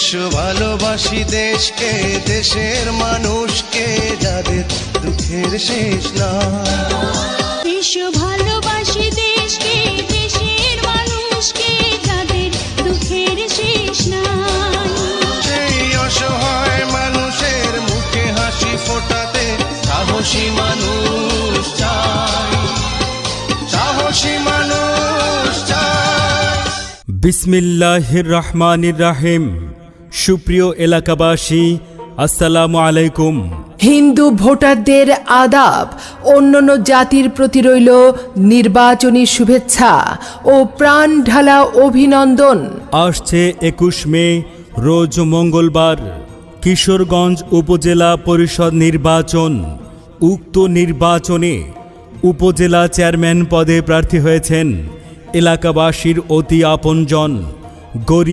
এসো ভালোবাসি দেশকে দেশের মানুষকে যাদের দুঃখের শেষ না এসো ভালোবাসি দেশকে দেশের মানুষকে যাদের দুঃখের শেষ নাই। সেই অসহায় মানুষের মুখে হাসি ফোটাতে সাহসী মানুষ চাই। সাহসী মানুষ চাই। বিসমিল্লাহির রহমানির রাহিম। সুপ্রিয় এলাকাবাসী আসসালামু আলাইকুম। হিন্দু ভোটারদের আদাব অন্যান্য জাতির প্রতি রইল নির্বাচনী শুভেচ্ছা ও প্রাণ ঢালা অভিনন্দন। আসছে একুশ মে রোজ মঙ্গলবার কিশোরগঞ্জ উপজেলা পরিষদ নির্বাচন। উক্ত নির্বাচনে উপজেলা চেয়ারম্যান পদে প্রার্থী হয়েছেন এলাকাবাসীর অতি আপনজন গরিব